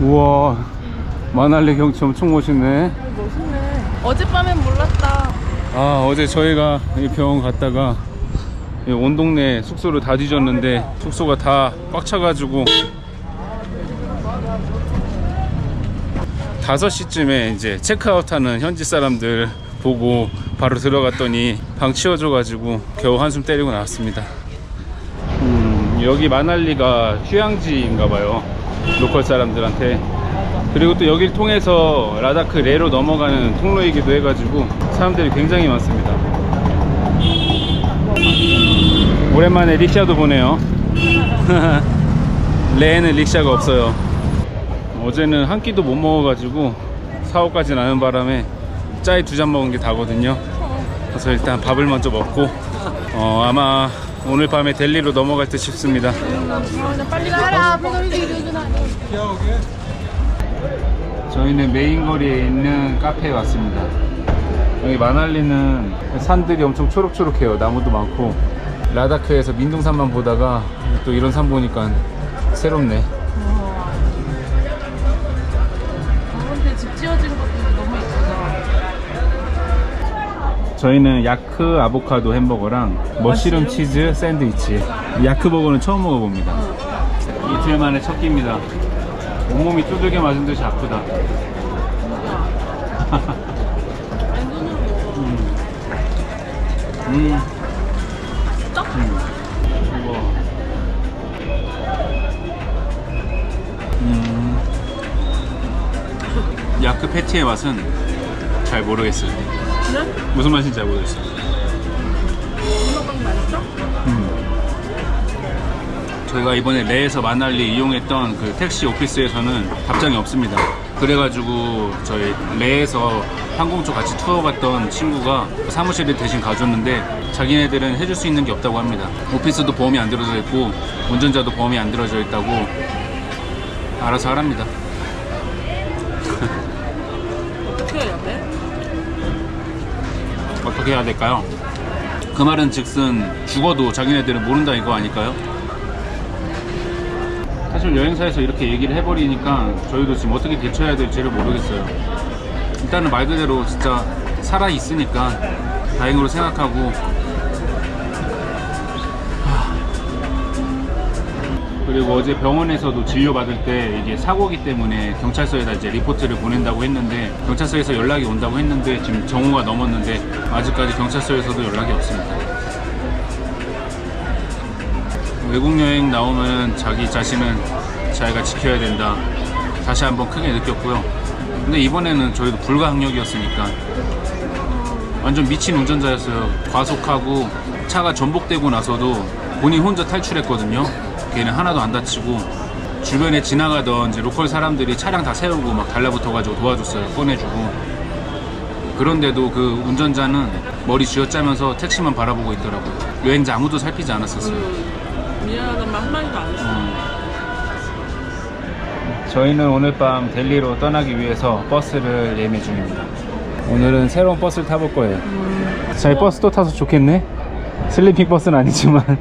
우와 마날리 경치 엄청 멋있네. 멋있네. 어젯밤엔 몰랐다. 아 어제 저희가 이 병원 갔다가 이온 동네 숙소를 다 뒤졌는데 숙소가 다 꽉 차가지고 5시쯤에 이제 체크아웃하는 현지 사람들 보고 바로 들어갔더니 방 치워줘가지고 겨우 한숨 때리고 나왔습니다. 음, 여기 마날리가 휴양지인가봐요 로컬 사람들한테. 그리고 또 여길 통해서 라다크 레로 넘어가는 통로이기도 해가지고 사람들이 굉장히 많습니다. 오랜만에 릭샤도 보네요. 레에는 릭샤가 없어요. 어제는 한 끼도 못 먹어가지고 사고까지 나는 바람에 짜이 두 잔 먹은 게 다거든요. 그래서 일단 밥을 먼저 먹고 어, 아마 오늘 밤에 델리로 넘어갈 듯 싶습니다. 저희는 메인 거리에 있는 카페에 왔습니다. 여기 마날리는 산들이 엄청 초록초록해요. 나무도 많고 라다크에서 민둥산만 보다가 또 이런 산 보니까 새롭네. 저희는 야크 아보카도 햄버거랑 머시룸 치즈 샌드위치. 야크 버거는 처음 먹어봅니다. 이틀 만에 첫 끼입니다. 온몸이 두들겨 맞은 듯이 아프다. 음. 음. 진짜? 우와. 음. 야크 패티의 맛은 잘 모르겠어요. 그래? 무슨 맛인지 잘 모르겠어요. 음. 저희가 이번에 레에서 마날리 이용했던 그 택시 오피스에서는 답장이 없습니다. 그래가지고 저희 레에서 항공초 같이 투어 갔던 친구가 사무실에 대신 가줬는데 자기네들은 해줄 수 있는 게 없다고 합니다. 오피스도 보험이 안 들어져 있고 운전자도 보험이 안 들어져 있다고 알아서 하랍니다. 어떻게 해야 될까요? 그 말은 즉슨 죽어도 자기네들은 모른다 이거 아닐까요? 사실 여행사에서 이렇게 얘기를 해버리니까 저희도 지금 어떻게 대처해야 될지를 모르겠어요. 일단은 말 그대로 진짜 살아 있으니까 다행으로 생각하고 그리고 어제 병원에서도 진료 받을 때 이게 사고기 때문에 경찰서에다 이제 리포트를 보낸다고 했는데 경찰서에서 연락이 온다고 했는데 지금 정오가 넘었는데 아직까지 경찰서에서도 연락이 없습니다. 외국 여행 나오면 자기 자신은 자기가 지켜야 된다. 다시 한번 크게 느꼈고요. 근데 이번에는 저희도 불가항력이었으니까 완전 미친 운전자였어요. 과속하고 차가 전복되고 나서도 본인 혼자 탈출했거든요. 걔는 하나도 안 다치고 주변에 지나가던 이제 로컬 사람들이 차량 다 세우고 막 달라붙어가지고 도와줬어요. 꺼내주고. 그런데도 그 운전자는 머리 쥐어짜면서 택시만 바라보고 있더라고요. 여행자 아무도 살피지 않았었어요. 미안하다 말 한마디도 안 했어. 저희는 오늘 밤 델리로 떠나기 위해서 버스를 예매 중입니다. 오늘은 새로운 버스를 타볼 거예요. 저희 버스 또 타서 좋겠네? 슬리핑 버스는 아니지만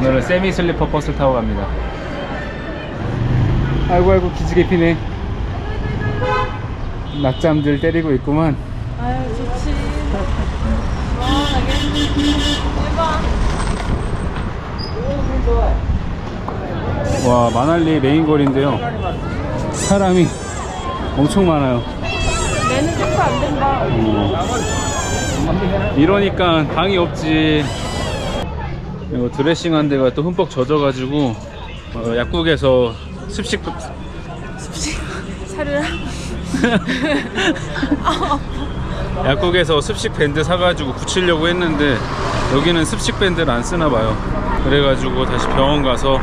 오늘은 세미 슬리퍼 버스를 타고 갑니다. 아이고 아이고 기지개 피네. 낮잠들 때리고 있구만. 아유 좋지. 시원하게. 대박. 와 마날리 메인 거리인데요. 사람이 엄청 많아요. 내는 체크 안 된다. 이러니까 방이 없지. 이거 드레싱한 데가 또 흠뻑 젖어가지고 어, 약국에서 습식 사료야. 약국에서 습식 밴드 사가지고 붙이려고 했는데 여기는 습식 밴드를 안 쓰나 봐요. 그래가지고 다시 병원 가서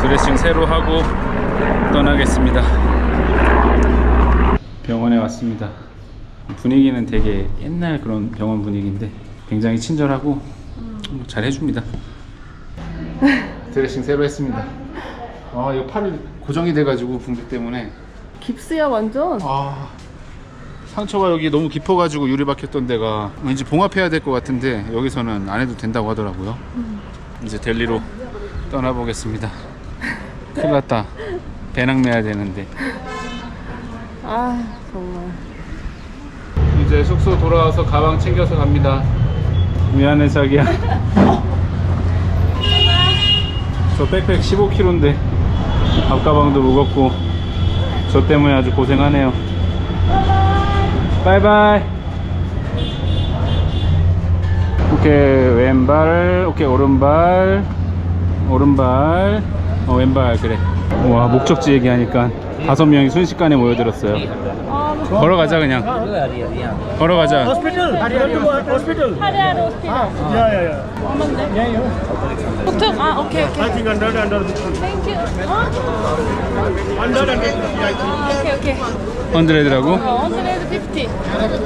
드레싱 새로 하고 떠나겠습니다. 병원에 왔습니다. 분위기는 되게 옛날 그런 병원 분위기인데 굉장히 친절하고 뭐잘 해줍니다. 드레싱 새로 했습니다. 아 이거 팔이 고정이 돼가지고 붕대 때문에 깁스야 완전. 아 상처가 여기 너무 깊어가지고 유리 박혔던 데가 왠지 봉합해야 될 것 같은데 여기서는 안 해도 된다고 하더라고요. 이제 델리로 떠나보겠습니다. 큰일 났다. 배낭 매야 되는데. 아 정말. 이제 숙소 돌아와서 가방 챙겨서 갑니다. 미안해 자기야. 저 백팩 15kg인데 앞가방도 무겁고 저 때문에 아주 고생하네요. 바이바이. 오케이 왼발 오케이 오른발 오른발 어 왼발 그래. 와 목적지 얘기하니까 다섯 명이 순식간에 모여들었어요. 아 걸어가자 그냥. 걸어가자. 북특? 아 오케이 오케이. I think under under 땡큐. 어? under under. 아, 오케이 오케이. 헌드레드라고? 어, 150.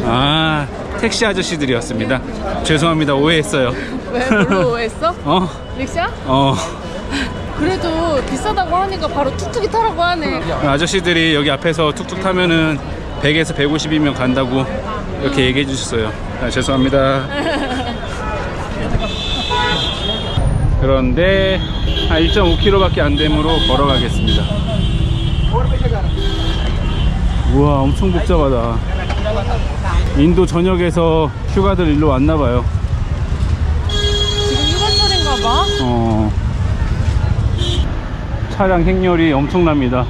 아 택시 아저씨들이었습니다. 죄송합니다 오해했어요. 왜 뭘로 오해했어? 어? 릭샤? 어 그래도 비싸다고 하니까 바로 툭툭이 타라고 하네. 아저씨들이 여기 앞에서 툭툭 타면은 100에서 150이면 간다고 이렇게 얘기해 주셨어요. 아, 죄송합니다. 그런데 한 1.5km밖에 안 되므로 걸어가겠습니다. 우와 엄청 복잡하다. 인도 전역에서 휴가들 일로 왔나 봐요. 지금 휴가철인가 봐. 어, 차량 행렬이 엄청납니다.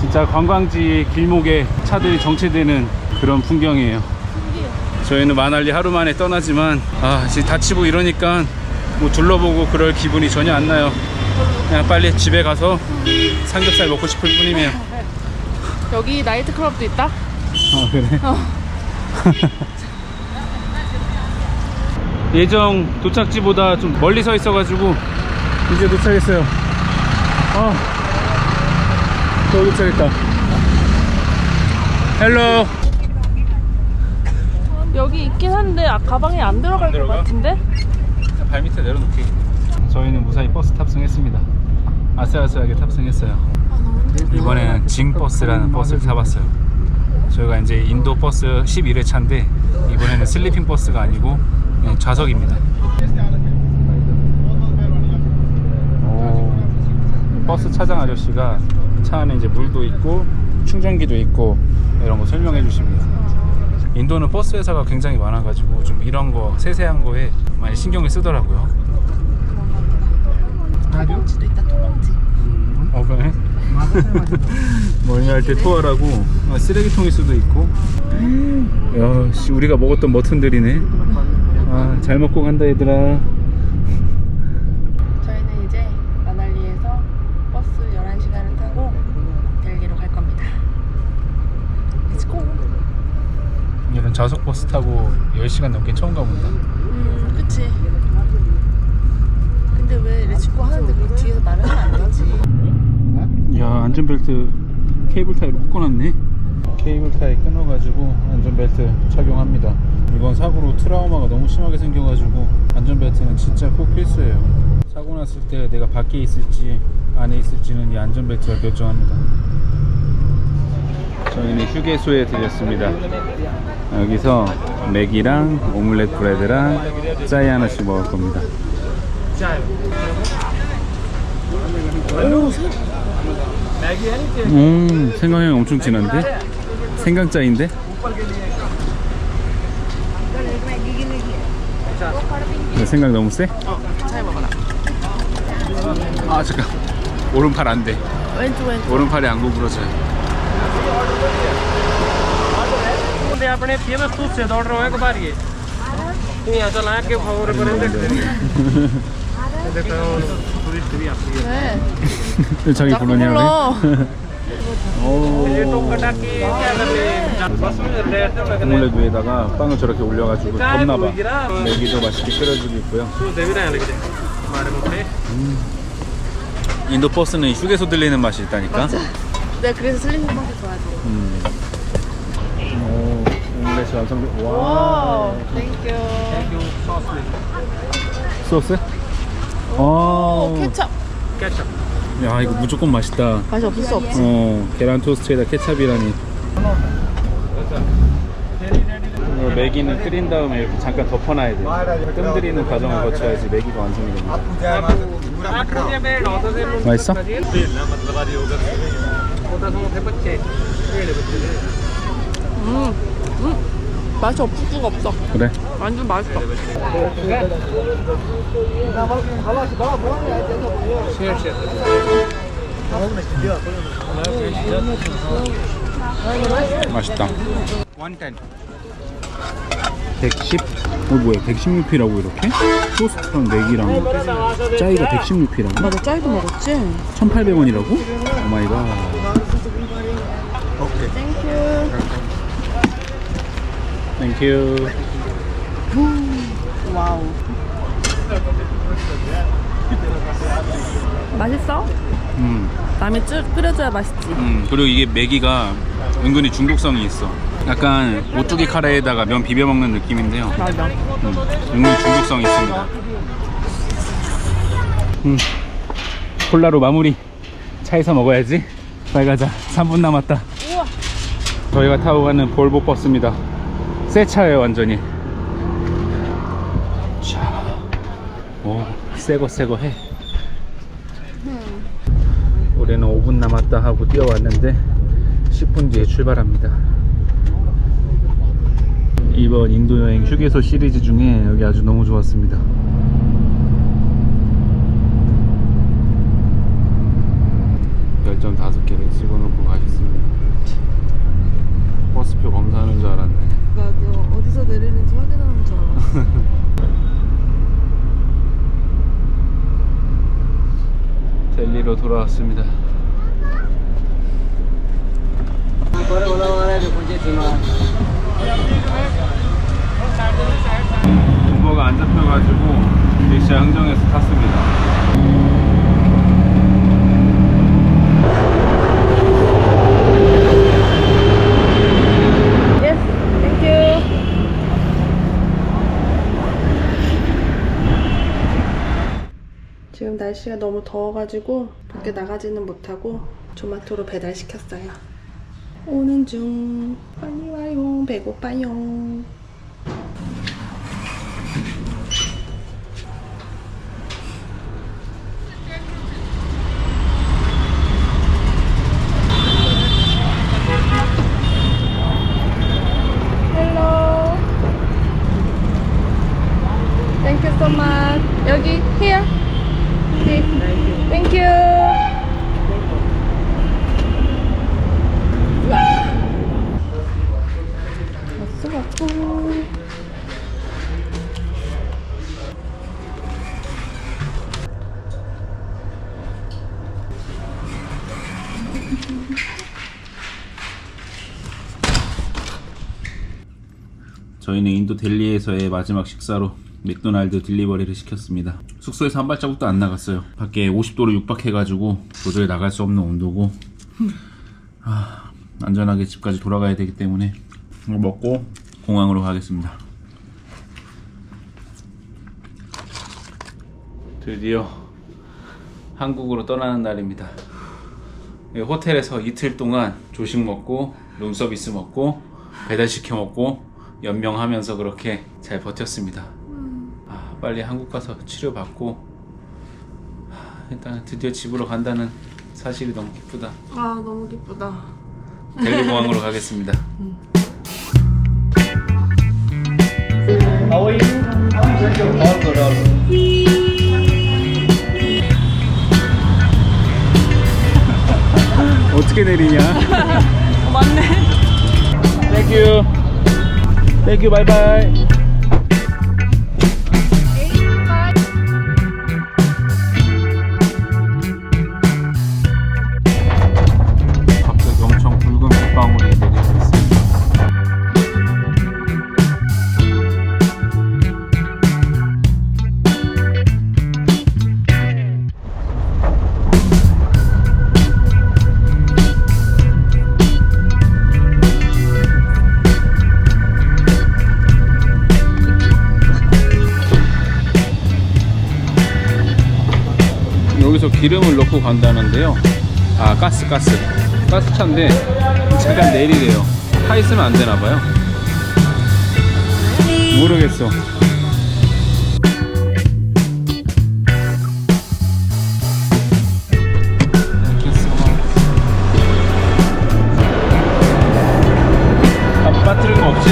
진짜 관광지 길목에 차들이 정체되는 그런 풍경이에요. 저희는 마날리 하루 만에 떠나지만 아 지금 다치고 이러니까 뭐 둘러보고 그럴 기분이 전혀 안 나요. 그냥 빨리 집에 가서 삼겹살 먹고 싶을 뿐이에요. 여기 나이트 클럽도 있다. 아 그래? 어. 예정 도착지보다 좀 멀리 서 있어가지고 이제 도착했어요. 아, 저 도착했다. 헬로. 여기 있긴 한데 아, 가방에 안 들어갈 안것 들어가? 같은데? 발 밑에 내려놓기. 저희는 무사히 버스 탑승했습니다. 아슬아슬하게 탑승했어요. 이번에는 징 버스라는 버스를 타봤어요. 저희가 이제 인도 버스 11회 차인데 이번에는 슬리핑 버스가 아니고 그냥 좌석입니다. 버스 차장 아저씨가 차 안에 이제 물도 있고 충전기도 있고 이런 거 설명해 주십니다. 인도는 버스 회사가 굉장히 많아가지고 좀 이런 거 세세한 거에 많이 신경을 쓰더라고요. 토봉지도 있다 토봉지. 어 그래? 머리 할때 토하라고 아, 쓰레기통일 수도 있고 야 씨, 우리가 먹었던 머튼들이네 아 잘 먹고 간다 얘들아 저희는 이제 마날리에서 버스 11시간을 타고 델리로 갈 겁니다. Let's go. 이런 좌석 버스 타고 10시간 넘게 처음 가본다. 음, 그치. 근데 왜 렛츠고 하는데 그 뒤에서 말을 하면 안 되지. 야 안전벨트 케이블 타이로 묶어놨네. 케이블 타이 끊어가지고 안전벨트 착용합니다. 이번 사고로 트라우마가 너무 심하게 생겨가지고 안전벨트는 진짜 꼭 필수예요. 사고 났을 때 내가 밖에 있을지 안에 있을지는 이 안전벨트가 결정합니다. 저희는 휴게소에 들렸습니다 여기서 맥이랑 오믈렛 브레드랑 짜이 하나씩 먹을 겁니다 음 생강향이 엄청 진한데? 생강짜인데? 생강 너무 세? 먹어라. 아 잠깐 오른팔 안돼 왼쪽 왼쪽. 오른팔이 안 구부러져요 ਆਪਣੇ ਫੇਮਸ ਤੁਸੇ ਦੌੜ ਰਹੇ ਹੋ ਇੱਕ ਵਾਰੀ ਇਹ ਆ ਚਲਾ ਕੇ ਫਾਵਰ ਪਰ ਦੇਖੋ ਟੂਰਿਸਟ ਵੀ ਆਪਣੀ 왜? 자기 자꾸 부르냐 불러. 오 ਇਹ ਟੋਕ ਕਟਾ ਕੇ ਕਿਆ ਕਰਦੇ ਬਸ ਵਿੱਚ ਰੇਟ ਤੇ ਲੱਗਨੇ 오믈렛 위에다가 빵을 저렇게 올려가지고 ਕਾਹ 덮나봐 ਬੁਲਗਿਰਾ 메기도 맛있게 끓여주고 있고요 ਤੁਸੇ ਵੀ ਰਹਿਣ ਲੱਗਦੇ ਮਾਰੇ ਮੁੱਠੇ 인도 버스는 휴게소 들리는 맛이 있다니까 내가 그래서 슬리핑 버스 좋아하지. 음. 소스 완성돼. 와. 와우, 땡큐. 땡큐 소스. 소스? 오, 오. 케첩. 케첩. 야 이거 무조건 맛있다. 맛이 없을 수 없지. 어 계란 토스트에다 케첩이라니. 맥기는 끓인 다음에 이렇게 잠깐 덮어놔야 돼. 뜸들이는 과정을 거쳐야지 맥기가 완성이 됩니다. 맛있어? 음, 음. 맛이 없을 수가 없어 그래? 완전 맛있어 맛있다 110? 어 뭐야 116피라고 이렇게? 소스랑 맥이랑 짜이가 116피라고? 맞아 짜이도 먹었지? 1,800원이라고? 오마이갓 오케이. 땡큐. 땡큐 와우. 맛있어? 음, 남이 ጭ, 끓여줘야 맛있지. 음 그리고 이게 매기가 은근히 중독성이 있어 약간 오뚜기 카레에다가 면 비벼 먹는 느낌인데요 맞아. 음, 은근히 중독성이 있습니다 음, 콜라로 마무리 차에서 먹어야지 빨리 가자 3분 남았다 우와. 저희가 타고 가는 볼보 버스입니다 새 차예요 완전히. 자, 오 새거 새거 해. 올해는 5분 남았다 하고 뛰어왔는데 10분 뒤에 출발합니다. 이번 인도 여행 휴게소 시리즈 중에 여기 아주 너무 좋았습니다. 별점 5개를 찍어놓고 가셨습니다. 버스표 검사하는 줄 알았네 어디서 내리는지 확인하는 줄 알았어. 델리로 돌아왔습니다 우버가 안 잡혀가지고 객차 흥정해서 탔습니다 Yes, thank you. 지금 날씨가 너무 더워가지고 밖에 나가지는 못하고 조마토로 배달시켰어요. 오는 중 빨리 와요 배고파요. Hello. Thank you so much. 여기 here. Please. Thank you. 왔어 왔어. 저희는 인도 델리에서의 마지막 식사로 맥도날드 딜리버리를 시켰습니다. 숙소에서 한 발자국도 안 나갔어요. 밖에 50도로 육박해가지고 도저히 나갈 수 없는 온도고 아, 안전하게 집까지 돌아가야 되기 때문에 먹고 공항으로 가겠습니다. 드디어 한국으로 떠나는 날입니다. 예, 호텔에서 이틀 동안 조식 먹고 룸서비스 먹고 배달 시켜 먹고 연명하면서 그렇게 잘 버텼습니다. 아, 빨리 한국 가서 치료받고 아, 일단 드디어 집으로 간다는 사실이 너무 기쁘다. 아 너무 기쁘다. 델리 공항으로 가겠습니다. How are you? All good, all good. 어떻게 내리냐? 맞네. 땡큐. 땡큐 바이 간다는데요 아 가스 가스 가스차인데 잠깐 내리래요 타 있으면 안 되나봐요 모르겠어 빠뜨린 거 없지?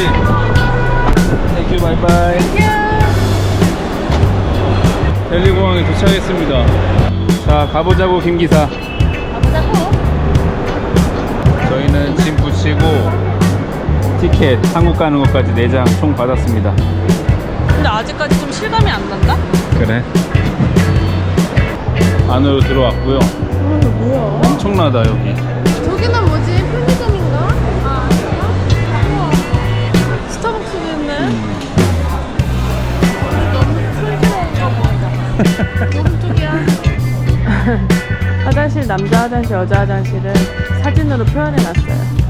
Thank you, bye bye. 델리 공항에 도착했습니다. 어. 가보자고 김 기사. 가보자고. 저희는 짐 붙이고 티켓 한국 가는 것까지 4장 총 받았습니다. 근데 아직까지 좀 실감이 안 난다? 그래. 안으로 들어왔고요. 어, 이거 뭐야? 엄청나다 여기. 저기는 뭐지? 편의점인가? 아, 아닌가? 스타벅스도 있네. 음. 너무 촌스러운가 보다. 너무. 화장실 남자 화장실 여자 화장실을 사진으로 표현해놨어요.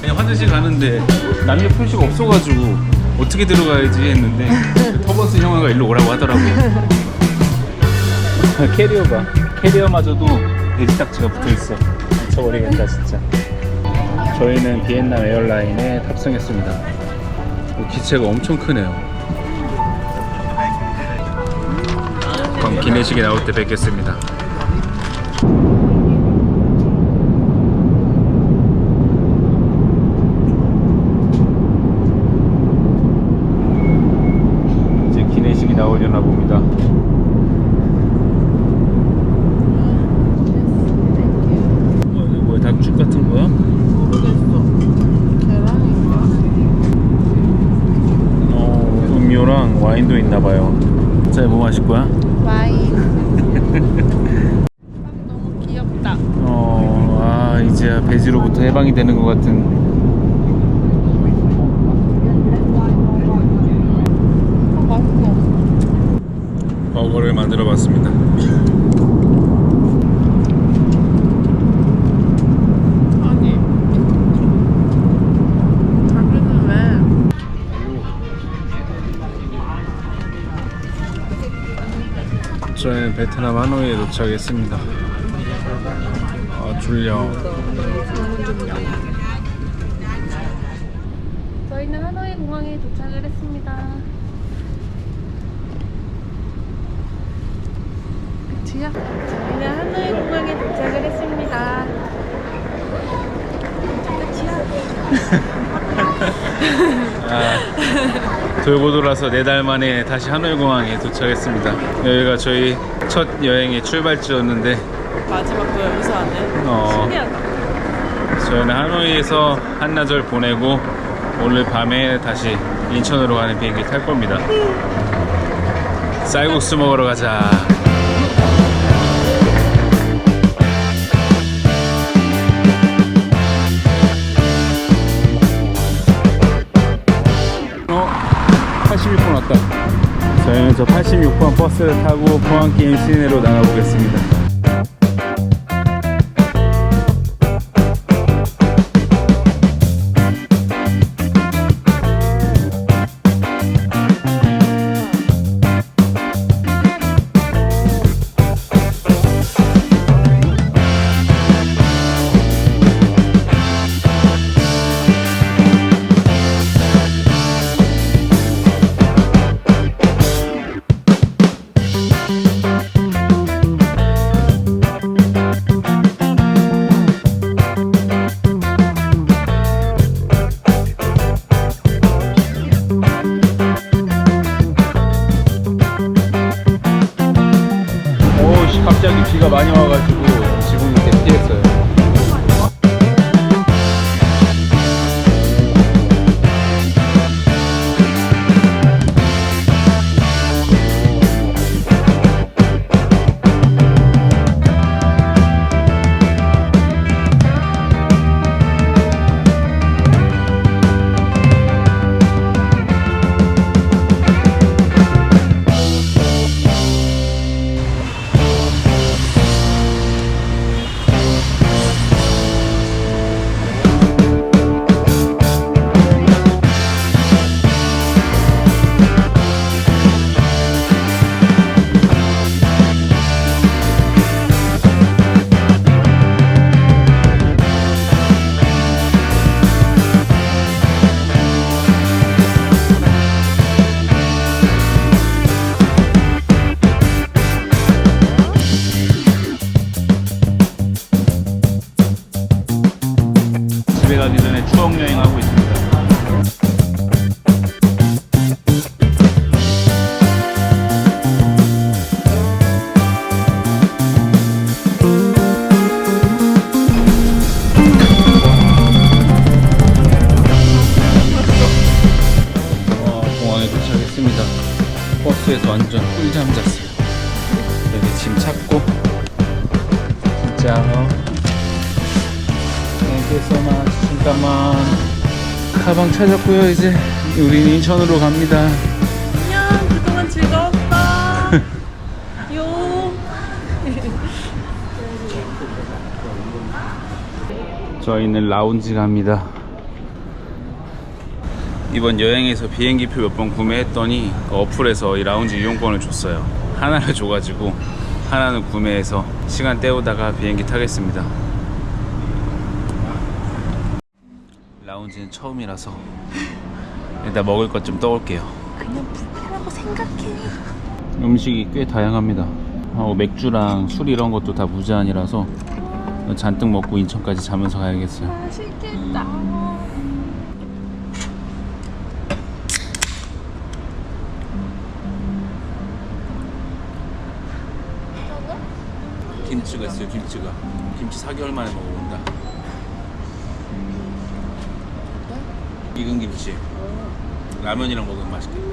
그냥 화장실 가는데 남녀 표시가 없어가지고 어떻게 들어가야지 했는데 터버스 형아가 일로 오라고 하더라고. 캐리어 봐. 캐리어마저도 돼지 딱지가 붙어 있어. 미쳐버리겠다 진짜. 저희는 비엔남 에어라인에 탑승했습니다. 이 기체가 엄청 크네요. 그럼 기내식이 나올 때 뵙겠습니다. 이제 기내식이 나오려나 봅니다. 뭐야? 닭죽 같은 거야? 어, 음료랑 와인도 있나 봐요. 자, 뭐 마실 거야? 와인. 너무 귀엽다. 어, 아, 이제 배지로부터 해방이 되는 것 같은. 버거를 만들어 봤습니다. 아니. 자기는 왜? 저희는 베트남 하노이에 도착했습니다. 아, 졸려. 저희는 하노이 공항에 도착을 했습니다. 끝이야? 저희는 하노이 공항에 도착을 했습니다. 아, 돌고 돌아서 네 달 만에 다시 하노이 공항에 도착했습니다. 여기가 저희 첫 여행의 출발지였는데 마지막도 여기서 하네. 어. 신기하다. 저희는 하노이에서 한나절 보내고 오늘 밤에 다시 인천으로 가는 비행기 탈 겁니다. 쌀국수 먹으러 가자. 어? 86번 왔다. 저희는 저 86번 버스를 타고 포항게임 시내로 나가보겠습니다. 찾았고요. 이제 우린 인천으로 갑니다. 안녕. 그동안 즐거웠어. 요. 저희는 라운지 갑니다. 이번 여행에서 비행기표 몇 번 구매했더니 그 어플에서 이 라운지 이용권을 줬어요. 하나를 줘가지고 하나는 구매해서 시간 때우다가 비행기 타겠습니다. 라운지는 처음이라서 일단 먹을 것 좀 떠올게요. 그냥 뷔페라고 생각해. 음식이 꽤 다양합니다. 하고 맥주랑 술 이런 것도 다 무제한이라서 잔뜩 먹고 인천까지 자면서 가야겠어요. 맛있겠다. 김치가 있어요. 김치가. 김치 4개월 만에 먹어본다. 익은 김치. 라면이랑 먹으면 맛있겠다.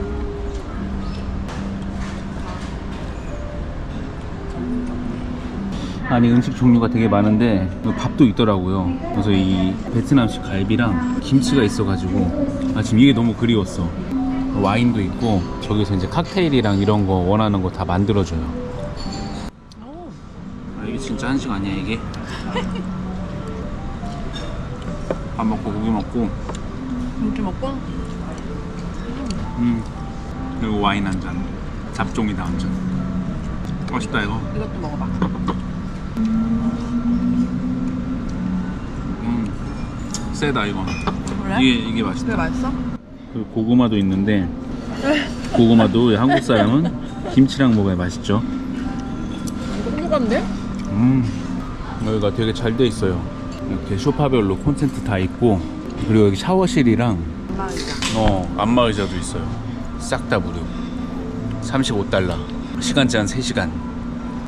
아니 음식 종류가 되게 많은데 밥도 있더라고요. 그래서 이 베트남식 갈비랑 김치가 있어가지고 아 지금 이게 너무 그리웠어. 와인도 있고 저기서 이제 칵테일이랑 이런 거 원하는 거 다 만들어줘요. 아 이게 진짜 한식 아니야 이게? 밥 먹고 고기 먹고 이렇게 먹고 음 그리고 와인 한 잔. 잡종이다 완전. 맛있다 이거. 이것도 먹어봐. 음 세다 이거. 그래? 이게 이게 맛있다. 그게 맛있어? 그리고 고구마도 있는데 고구마도 한국 사람은 김치랑 먹어야 맛있죠. 행복한데? 음 여기가 되게 잘 돼 있어요. 이렇게 소파별로 콘센트 다 있고 그리고 여기 샤워실이랑. 어 안마 의자도 있어요. 싹 다 무료. 35달러. 시간 제 한 3시간.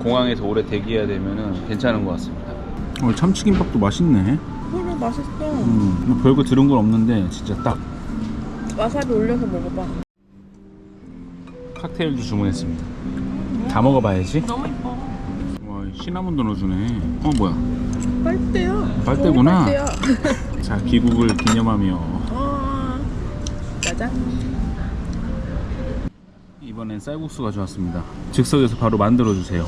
공항에서 오래 대기해야 되면은 괜찮은 것 같습니다. 어, 참치김밥도 맛있네. 그래 맛있어. 음, 뭐 별거 들은 건 없는데 진짜 딱 와사비 올려서 먹어봐. 칵테일도 주문했습니다. 다 먹어봐야지. 너무 이뻐. 와, 시나몬도 넣어주네. 어, 뭐야? 빨대야. 빨대구나. 자, 귀국을 기념하며 어. 짜잔. 이번엔 쌀국수 가져왔습니다. 즉석에서 바로 만들어주세요.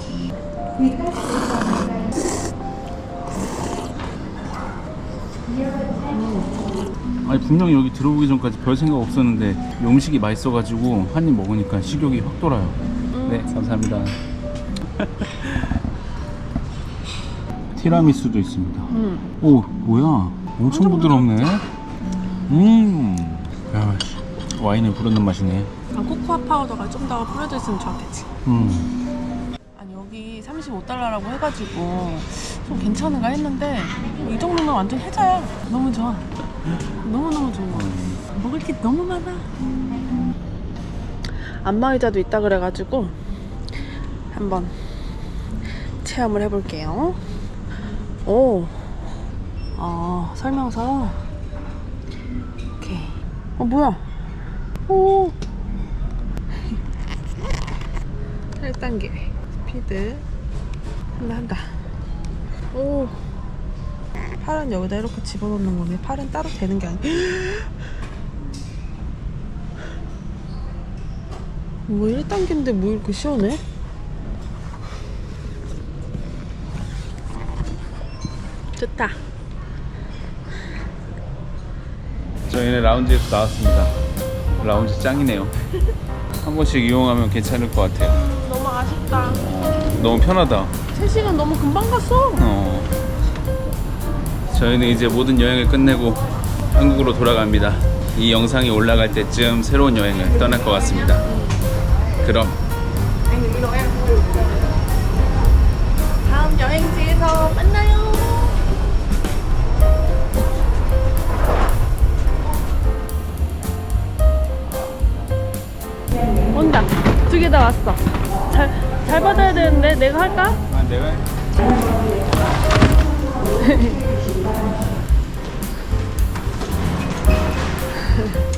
아니 분명히 여기 들어오기 전까지 별 생각 없었는데 음식이 맛있어가지고 한 입 먹으니까 식욕이 확 돌아요. 네, 감사합니다. 티라미수도 있습니다. 응. 오, 뭐야? 엄청 부드럽네. 음, 야, 씨, 와인을 부르는 맛이네. 아, 코코아 파우더가 좀 더 뿌려져 있으면 좋았겠지. 음. 아니 여기 35달러라고 해가지고 좀 괜찮은가 했는데 이 정도면 완전 혜자야. 너무 좋아. 너무 너무 좋아. 먹을 게 너무 많아. 안마의자도 있다 그래가지고 한번 체험을 해볼게요. 오, 아 설명서. 오케이. 어 뭐야? 오. 1단계 스피드 한다 한다 오 팔은 여기다 이렇게 집어넣는 거네 팔은 따로 되는 게 아니야 뭐 1단계인데 뭐 이렇게 시원해? 좋다 저희는 라운지에서 나왔습니다. 라운지 짱이네요. 한 번씩 이용하면 괜찮을 것 같아요. 너무 아쉽다 어, 너무 편하다. 3시간 너무 금방 갔어 어. 저희는 이제 모든 여행을 끝내고 한국으로 돌아갑니다. 이 영상이 올라갈 때쯤 새로운 여행을 떠날 것 같습니다. 그럼 다음 여행지에서 만나요 온다. 두 개 다 왔어. 잘, 잘 받아야 되는데 내가 할까? 아, 내가